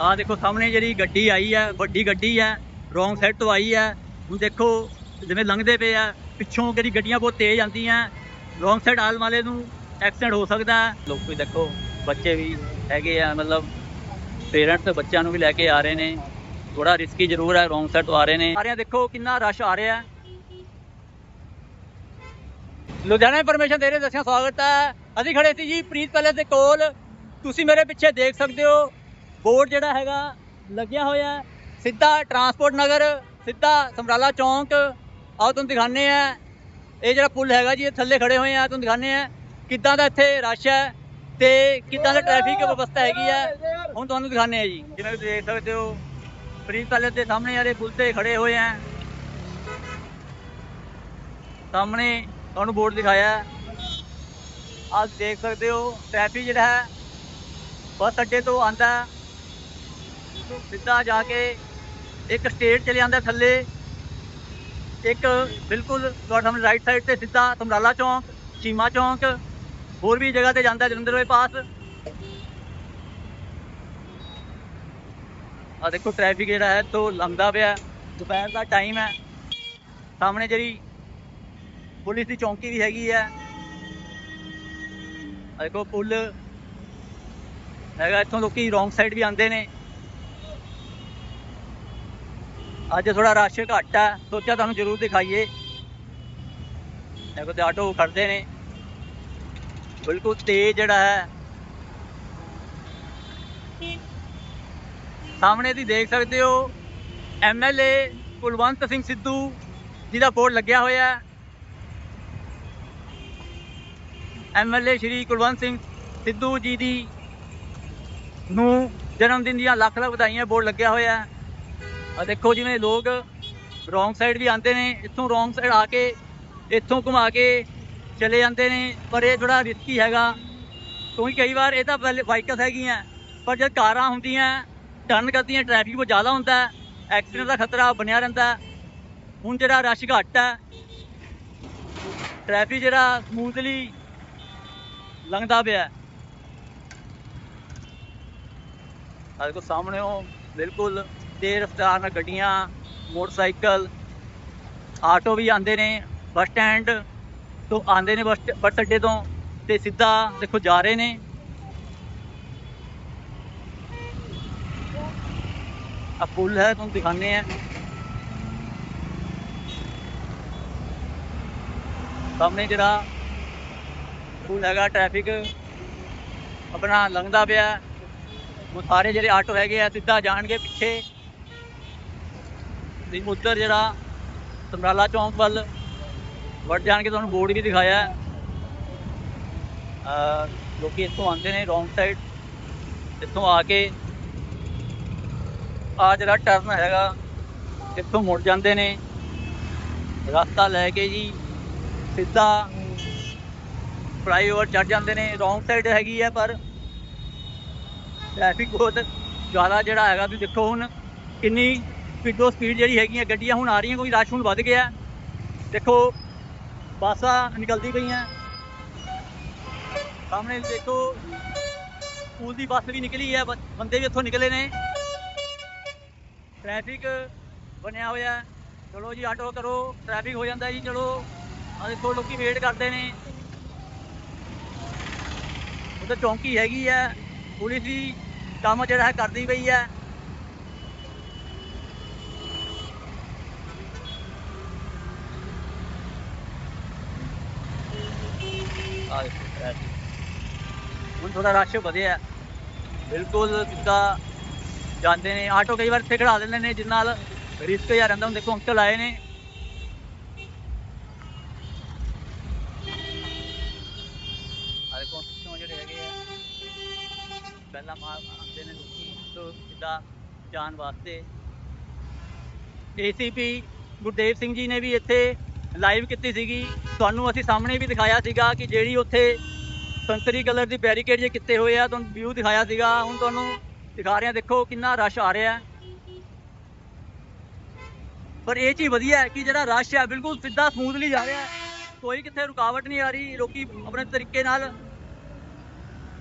ਆ ਦੇਖੋ ਸਾਹਮਣੇ ਜਿਹੜੀ ਗੱਡੀ ਆਈ ਹੈ ਵੱਡੀ ਗੱਡੀ ਹੈ ਰੋਂਗ ਸਾਈਡ ਤੋਂ ਆਈ ਹੈ ਹੁਣ ਦੇਖੋ ਜਿਵੇਂ ਲੰਘਦੇ ਪਏ ਆ, ਪਿੱਛੋਂ ਜਿਹੜੀ ਗੱਡੀਆਂ ਬਹੁਤ ਤੇਜ਼ ਆਉਂਦੀਆਂ ਰੋਂਗ ਸਾਈਡ ਆਲ ਵਾਲੇ ਨੂੰ ਐਕਸੀਡੈਂਟ ਹੋ ਸਕਦਾ। ਲੋਕ ਵੀ ਦੇਖੋ, ਬੱਚੇ ਵੀ ਹੈਗੇ ਆ, ਮਤਲਬ ਪੇਰੈਂਟਸ ਬੱਚਿਆਂ ਨੂੰ ਵੀ ਲੈ ਕੇ ਆ ਰਹੇ ਨੇ। ਥੋੜਾ ਰਿਸਕੀ ਜ਼ਰੂਰ ਹੈ ਰੋਂਗ ਸਾਈਡ ਤੋਂ ਆ ਰਹੇ ਨੇ। ਆ ਰਹੇ ਦੇਖੋ ਕਿੰਨਾ ਰਸ਼ ਆ ਰਿਹਾ। ਲੁਧਿਆਣਾ ਇਨਫੋਰਮੇਸ਼ਨ ਦੇ ਰਹੇ ਦੱਸਿਆ ਸਵਾਗਤ ਹੈ ਅਸੀਂ ਖੜੇ ਸੀ ਜੀ ਪ੍ਰੀਤ ਪੈਲੇਸ ਦੇ ਕੋਲ। ਤੁਸੀਂ ਮੇਰੇ ਪਿੱਛੇ ਦੇਖ ਸਕਦੇ ਹੋ ਬੋਰਡ ਜਿਹੜਾ ਹੈਗਾ ਲੱਗਿਆ ਹੋਇਆ ਸਿੱਧਾ ਟਰਾਂਸਪੋਰਟ ਨਗਰ, ਸਿੱਧਾ ਸਮਰਾਲਾ ਚੌਂਕ। ਆਓ ਤੁਹਾਨੂੰ ਦਿਖਾਣੇ ਆ ਇਹ ਜਿਹੜਾ ਪੁਲ ਹੈਗਾ ਜੀ, ਇਹ ਥੱਲੇ ਖੜੇ ਹੋਏ ਆ। ਤੁਹਾਨੂੰ ਦਿਖਾਣੇ ਆ ਕਿੱਦਾਂ ਦਾ ਇੱਥੇ ਰਸ਼ ਹੈ ਤੇ ਕਿੱਦਾਂ ਦਾ ਟ੍ਰੈਫਿਕ ਵਿਵਸਥਾ ਹੈਗੀ ਹੈ। ਹੁਣ ਤੁਹਾਨੂੰ ਦਿਖਾਣੇ ਆ ਜੀ। ਜਿਵੇਂ ਤੁਸੀਂ ਦੇਖ ਸਕਦੇ ਹੋ, ਪ੍ਰੀਤ ਪੈਲੇਸ ਦੇ ਸਾਹਮਣੇ ਵਾਲੇ ਪੁਲ ਤੇ ਖੜੇ ਹੋਏ ਆ। ਸਾਹਮਣੇ ਤੁਹਾਨੂੰ ਬੋਰਡ ਦਿਖਾਇਆ ਹੈ। ਦੇਖ ਸਕਦੇ ਹੋ, ਟ੍ਰੈਫਿਕ ਜਿਹੜਾ ਹੈ, ਬੱਸ ਅੱਡੇ ਤੋਂ ਆਂਦਾ ਸਿੱਧਾ ਜਾ ਕੇ ਇੱਕ ਸਟੇਟ ਚਲੇ ਜਾਂਦਾ ਥੱਲੇ। ਇੱਕ ਬਿਲਕੁਲ ਤੁਹਾਡੇ ਸਾਹਮਣੇ ਰਾਈਟ ਸਾਈਡ ਤੇ ਸਿੱਧਾ ਸਮਰਾਲਾ ਚੌਂਕ, ਚੀਮਾ ਚੌਂਕ, ਹੋਰ ਵੀ ਜਗ੍ਹਾ ਤੇ ਜਾਂਦਾ ਜਲੰਧਰ ਦੇ ਪਾਸ। ਆ ਦੇਖੋ ਟ੍ਰੈਫਿਕ ਜਿਹੜਾ ਹੈ ਤੋਂ ਲੰਘਦਾ ਪਿਆ। ਦੁਪਹਿਰ ਦਾ ਟਾਈਮ ਹੈ। ਸਾਹਮਣੇ ਜਿਹੜੀ ਪੁਲਿਸ ਦੀ ਚੌਂਕੀ ਵੀ ਹੈਗੀ ਹੈ। ਦੇਖੋ ਪੁਲ ਹੈਗਾ, ਇੱਥੋਂ ਲੋਕੀ ਰੋਂਗ ਸਾਈਡ ਵੀ ਆਉਂਦੇ ਨੇ। ਅੱਜ ਥੋੜਾ ਰਸ਼ ਘੱਟ ਹੈ ਸੋਚਿਆ ਤੁਹਾਨੂੰ ਜ਼ਰੂਰ ਦਿਖਾਈਏ। ਦੇਖੋ ਤੇ ਆਟੋ ਖੜਦੇ ਨੇ। ਬਿਲਕੁਲ ਤੇਜ਼ ਜਿਹੜਾ ਹੈ। ਸਾਹਮਣੇ ਦੀ ਦੇਖ ਸਕਦੇ ਹੋ ਐਮਐਲਏ ਕੁਲਵੰਤ ਸਿੰਘ ਸਿੱਧੂ ਜਿਹਦਾ ਬੋਰਡ ਲੱਗਿਆ ਹੋਇਆ ਹੈ। ਐਮਐਲਏ ਸ਼੍ਰੀ ਕੁਲਵੰਤ ਸਿੰਘ ਸਿੱਧੂ ਜੀ ਦੀ ਨੂੰ ਜਨਮ ਦਿਨ ਦੀਆਂ ਲੱਖ ਲੱਖ ਵਧਾਈਆਂ ਬੋਰਡ ਲੱਗਿਆ ਹੋਇਆ ਹੈ। ਆ ਦੇਖੋ ਜਿਵੇਂ ਲੋਕ ਰੋਂਗ ਸਾਈਡ ਵੀ ਆਉਂਦੇ ਨੇ, ਇੱਥੋਂ ਰੋਂਗ ਸਾਈਡ ਆ ਕੇ, ਇੱਥੋਂ ਘੁਮਾ ਕੇ ਚਲੇ ਜਾਂਦੇ ਨੇ, ਪਰ ਇਹ ਥੋੜਾ ਰਿਸਕੀ ਹੈਗਾ। ਕਿਉਂਕਿ ਕਈ ਵਾਰ ਇਹ ਤਾਂ ਵਾਈਕਲਸ ਹੈਗੀਆਂ, ਪਰ ਜਦ ਕਾਰਾਂ ਹੁੰਦੀਆਂ ਟਰਨ ਕਰਦੀਆਂ ਟ੍ਰੈਫਿਕ ਬਹੁਤ ਜ਼ਿਆਦਾ ਹੁੰਦਾ ਐਕਸੀਡੈਂਟ ਦਾ ਖਤਰਾ ਬਣਿਆ ਰਹਿੰਦਾ। ਹੁਣ ਜਿਹੜਾ ਰਸ਼ ਘੱਟ ਹੈ ਟ੍ਰੈਫਿਕ ਜਿਹੜਾ ਸਮੂਥਲੀ ਲੰਘਦਾ ਪਿਆ। ਆ ਦੇਖੋ ਸਾਹਮਣੇ ਉਹ ਬਿਲਕੁਲ ਤੇਜ਼ ਰਫ਼ਤਾਰ ਨਾਲ ਗੱਡੀਆਂ, ਮੋਟਰਸਾਈਕਲ, ਆਟੋ ਵੀ ਆਉਂਦੇ ਨੇ, ਬੱਸ ਸਟੈਂਡ ਤੋਂ ਆਉਂਦੇ ਨੇ ਬੱਸ ਬੱਸ ਅੱਡੇ ਤੋਂ ਤੇ ਸਿੱਧਾ ਦੇਖੋ ਜਾ ਰਹੇ ਨੇ। ਆ ਪੁਲ ਹੈ, ਤੁਹਾਨੂੰ ਦਿਖਾਣੇ ਆ ਸਾਹਮਣੇ ਜਿਹੜਾ ਪੁਲ ਹੈਗਾ ਟ੍ਰੈਫਿਕ ਆਪਣਾ ਲੰਘਦਾ ਪਿਆ। ਉਹ ਸਾਰੇ ਜਿਹੜੇ ਆਟੋ ਹੈਗੇ ਆ, ਸਿੱਧਾ ਜਾਣਗੇ ਪਿੱਛੇ। ਦੀ ਉੱਧਰ ਜਿਹੜਾ ਸਮਰਾਲਾ ਚੌਂਕ ਵੱਲ ਵੜ ਜਾਣਗੇ ਤੁਹਾਨੂੰ ਬੋਰਡ ਵੀ ਦਿਖਾਇਆ ਹੈ। ਲੋਕੀ ਇੱਥੋਂ ਆਉਂਦੇ ਨੇ ਰੋਂਗ ਸਾਈਡ ਇੱਥੋਂ ਆ ਕੇ ਆ ਜਿਹੜਾ ਟਰਨ ਹੈਗਾ, ਇੱਥੋਂ ਮੁੜ ਜਾਂਦੇ ਨੇ ਰਸਤਾ ਲੈ ਕੇ ਜੀ ਸਿੱਧਾ ਫਲਾਈਓਵਰ ਚੜ ਜਾਂਦੇ ਨੇ ਰੋਂਗ ਸਾਈਡ ਹੈਗੀ ਹੈ, ਪਰ ਟ੍ਰੈਫਿਕ ਬਹੁਤ ਜ਼ਿਆਦਾ ਜਿਹੜਾ ਹੈਗਾ, ਤੁਸੀਂ ਦੇਖੋ ਹੁਣ ਕਿੰਨੀ ਸਪੀਡੋ ਸਪੀਡ ਜਿਹੜੀ ਹੈਗੀਆਂ ਗੱਡੀਆਂ ਹੁਣ ਆ ਰਹੀਆਂ, ਕੋਈ ਰਸ਼ ਹੁਣ ਵੱਧ ਗਿਆ। ਦੇਖੋ, ਬੱਸਾਂ ਨਿਕਲਦੀ ਪਈਆਂ। ਸਾਹਮਣੇ ਦੇਖੋ, ਸਕੂਲ ਦੀ ਬੱਸ ਵੀ ਨਿਕਲੀ ਹੈ ਬ- ਬੰਦੇ ਵੀ ਇੱਥੋਂ ਨਿਕਲੇ ਨੇ। ਟ੍ਰੈਫਿਕ ਬਣਿਆ ਹੋਇਆ। ਚਲੋ ਜੀ ਆਟੋ ਕਰੋ ਟ੍ਰੈਫਿਕ ਹੋ ਜਾਂਦਾ ਜੀ, ਚਲੋ। ਆ ਦੇਖੋ, ਲੋਕੀ ਵੇਟ ਕਰਦੇ ਨੇ। ਉਧਰ ਚੌਂਕੀ ਹੈਗੀ ਹੈ ਪੁਲਿਸ ਵੀ ਕੰਮ ਜਿਹੜਾ ਹੈ ਕਰਦੀ ਪਈ ਹੈ ਆ ਦੇਖੋ traffic। ਹੁਣ ਥੋੜਾ ਰਸ਼ ਵਧਿਆ। ਬਿਲਕੁਲ ਸਿੱਧਾ ਜਾਂਦੇ ਨੇ ਆਟੋ ਕਈ ਵਾਰ ਇੱਥੇ ਖੜਾ ਦਿੰਦੇ ਨੇ ਜਿਸ ਨਾਲ ਰਿਸਕ ਜਿਹਾ ਰਹਿੰਦਾ। ਹੁਣ ਦੇਖੋ, ਅੰਕਲ ਆਏ ਨੇ। ਆ ਦੇਖੋ, ਪਿੱਛੋਂ ਜਿਹੜੇ ਹੈਗੇ ਆ, ਪਹਿਲਾਂ ਮਾਰ ਆਉਂਦੇ ਨੇ ਲੋਕੀ, ਤੋਂ ਸਿੱਧਾ ਜਾਣ ਵਾਸਤੇ। ਏਸੀਪੀ ਗੁਰਦੇਵ ਸਿੰਘ ਜੀ ਨੇ ਵੀ ਇੱਥੇ ਲਾਈਵ ਕੀਤੀ ਸੀਗੀ। ਤੁਹਾਨੂੰ ਅਸੀਂ ਸਾਹਮਣੇ ਵੀ ਦਿਖਾਇਆ ਸੀਗਾ ਕਿ ਜਿਹੜੀ ਉੱਥੇ ਸੰਤਰੀ ਕਲਰ ਦੀ ਬੈਰੀਕੇਡ ਜੇ ਕੀਤੇ ਹੋਏ ਆ, ਤੁਹਾਨੂੰ ਵਿਊ ਦਿਖਾਇਆ ਸੀਗਾ। ਹੁਣ ਤੁਹਾਨੂੰ ਦਿਖਾ ਰਹੇ ਆ, ਦੇਖੋ ਕਿੰਨਾ ਰਸ਼ ਆ ਰਿਹਾ। ਪਰ ਇਹ ਚੀਜ਼ ਵਧੀਆ ਹੈ ਕਿ ਜਿਹੜਾ ਰਸ਼ ਹੈ, ਬਿਲਕੁਲ ਸਿੱਧਾ ਸਮੂਥਲੀ ਜਾ ਰਿਹਾ ਕੋਈ ਕਿੱਥੇ ਰੁਕਾਵਟ ਨਹੀਂ ਆ ਰਹੀ, ਲੋਕੀ ਆਪਣੇ ਤਰੀਕੇ ਨਾਲ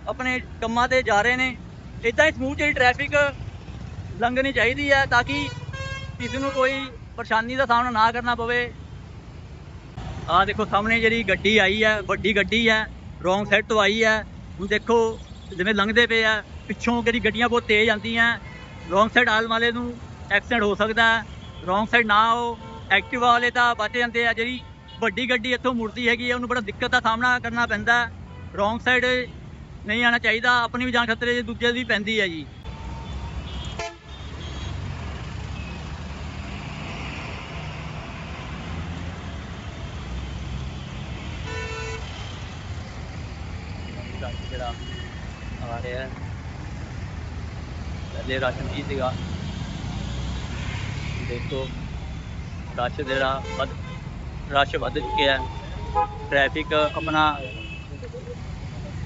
ਆਪਣੇ ਕੰਮਾਂ ਤੇ ਜਾ ਰਹੇ ਨੇ। ਇਦਾਂ ਹੀ ਸਮੂਥ ਜਿਹੜੀ ਟ੍ਰੈਫਿਕ ਲੰਘਣੀ ਚਾਹੀਦੀ ਹੈ ਤਾਂ ਕਿ ਕਿਸੇ ਨੂੰ ਕੋਈ ਪਰੇਸ਼ਾਨੀ ਦਾ ਸਾਹਮਣਾ ਨਾ ਕਰਨਾ ਪਵੇ। ਆਹ ਦੇਖੋ ਸਾਹਮਣੇ ਜਿਹੜੀ ਗੱਡੀ ਆਈ ਹੈ, ਵੱਡੀ ਗੱਡੀ ਹੈ। ਰੋਂਗ ਸਾਈਡ ਤੋਂ ਆਈ ਹੈ ਹੁਣ ਦੇਖੋ ਜਿਵੇਂ ਲੰਘਦੇ ਪਏ ਆ, ਪਿੱਛੋਂ ਜਿਹੜੀ ਗੱਡੀਆਂ ਬਹੁਤ ਤੇਜ਼ ਆਉਂਦੀਆਂ ਰੋਂਗ ਸਾਈਡ ਆਲ ਵਾਲੇ ਨੂੰ ਐਕਸੀਡੈਂਟ ਹੋ ਸਕਦਾ ਰੋਂਗ ਸਾਈਡ ਨਾ ਆਓ ਐਕਟਿਵਾ ਵਾਲੇ ਤਾਂ ਬਚ ਜਾਂਦੇ ਆ, ਜਿਹੜੀ ਵੱਡੀ ਗੱਡੀ ਇੱਥੋਂ ਮੁੜਦੀ ਹੈਗੀ ਹੈ ਉਹਨੂੰ ਬੜਾ ਦਿੱਕਤ ਦਾ ਸਾਹਮਣਾ ਕਰਨਾ ਪੈਂਦਾ। ਰੋਂਗ ਸਾਈਡ ਨਹੀਂ ਆਉਣਾ ਚਾਹੀਦਾ, ਆਪਣੀ ਵੀ ਜਾਨ ਖਤਰੇ 'ਚ ਦੂਜੇ ਦੀ ਵੀ ਪੈਂਦੀ ਹੈ ਜੀ ਰਸ਼ ਜਿਹੜਾ ਆ ਰਿਹਾ ਹੈ ਜੇ ਰਸ਼ ਨਹੀਂ ਸੀਗਾ? ਦੇਖੋ, ਰਸ਼ ਜਿਹੜਾ ਵੱਧ, ਰਸ਼ ਵੱਧ ਚੁੱਕਿਆ ਹੈ। ਟ੍ਰੈਫਿਕ ਆਪਣਾ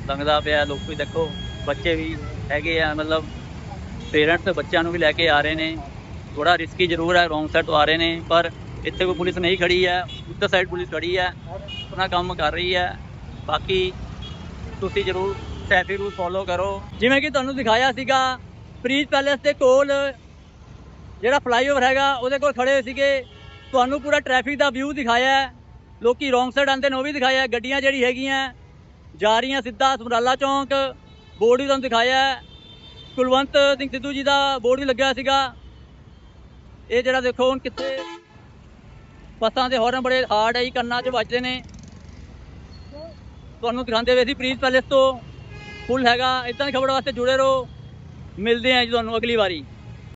ਲੰਘਦਾ ਪਿਆ ਲੋਕੀ ਦੇਖੋ, ਬੱਚੇ ਵੀ ਹੈਗੇ ਆ, ਮਤਲਬ ਪੇਰੈਂਟਸ ਬੱਚਿਆਂ ਨੂੰ ਵੀ ਲੈ ਕੇ ਆ ਰਹੇ ਨੇ। ਥੋੜਾ ਰਿਸਕੀ ਜ਼ਰੂਰ ਹੈ ਰੋਂਗ ਸਾਈਡ ਤੋਂ ਆ ਰਹੇ ਨੇ, ਪਰ ਇੱਥੇ ਕੋਈ ਪੁਲਿਸ ਨਹੀਂ ਖੜੀ ਹੈ, ਉੱਧਰ ਸਾਈਡ ਪੁਲਿਸ ਖੜੀ ਹੈ, ਆਪਣਾ ਕੰਮ ਕਰ ਰਹੀ ਹੈ। ਬਾਕੀ ਤੁਸੀਂ ਜ਼ਰੂਰ ਟ੍ਰੈਫਿਕ ਰੂਲ ਫੋਲੋ ਕਰੋ। ਜਿਵੇਂ ਕਿ ਤੁਹਾਨੂੰ ਦਿਖਾਇਆ ਸੀਗਾ ਪ੍ਰੀਤ ਪੈਲੇਸ ਦੇ ਕੋਲ ਜਿਹੜਾ ਫਲਾਈਓਵਰ ਹੈਗਾ, ਉਹਦੇ ਕੋਲ ਖੜੇ ਹੋਏ ਸੀਗੇ। ਤੁਹਾਨੂੰ ਪੂਰਾ ਟ੍ਰੈਫਿਕ ਦਾ ਵਿਊ ਦਿਖਾਇਆ ਹੈ। ਲੋਕੀ ਰੋਂਗ ਸਾਈਡ ਆਉਂਦੇ ਨੇ, ਉਹ ਵੀ ਦਿਖਾਇਆ ਗੱਡੀਆਂ ਜਿਹੜੀ ਹੈਗੀਆਂ, ਜਾ ਰਹੀਆਂ ਸਿੱਧਾ ਸਮਰਾਲਾ ਚੌਂਕ। ਬੋਰਡ ਵੀ ਤੁਹਾਨੂੰ ਦਿਖਾਇਆ ਕੁਲਵੰਤ ਸਿੰਘ ਸਿੱਧੂ ਜੀ ਦਾ ਬੋਰਡ ਵੀ ਲੱਗਿਆ ਸੀਗਾ। ਇਹ ਜਿਹੜਾ ਦੇਖੋ, ਹੁਣ ਕਿੱਥੇ ਬੱਸਾਂ ਦੇ ਹੌਰਨ ਬੜੇ ਹਾਰਡ ਹੈ ਜੀ, ਕੰਨਾਂ 'ਚ ਵੱਜਦੇ ਨੇ। ਤੁਹਾਨੂੰ ਦਿਖਾਉਂਦੇ ਹੋਏ ਅਸੀਂ ਪ੍ਰੀਤ ਪੈਲੇਸ ਤੋਂ। ਫੁੱਲ ਹੈਗਾ। ਇਦਾਂ ਦੀ ਖਬਰ ਵਾਸਤੇ ਜੁੜੇ ਰਹੋ। ਮਿਲਦੇ ਹਾਂ ਜੀ ਤੁਹਾਨੂੰ ਅਗਲੀ ਵਾਰੀ।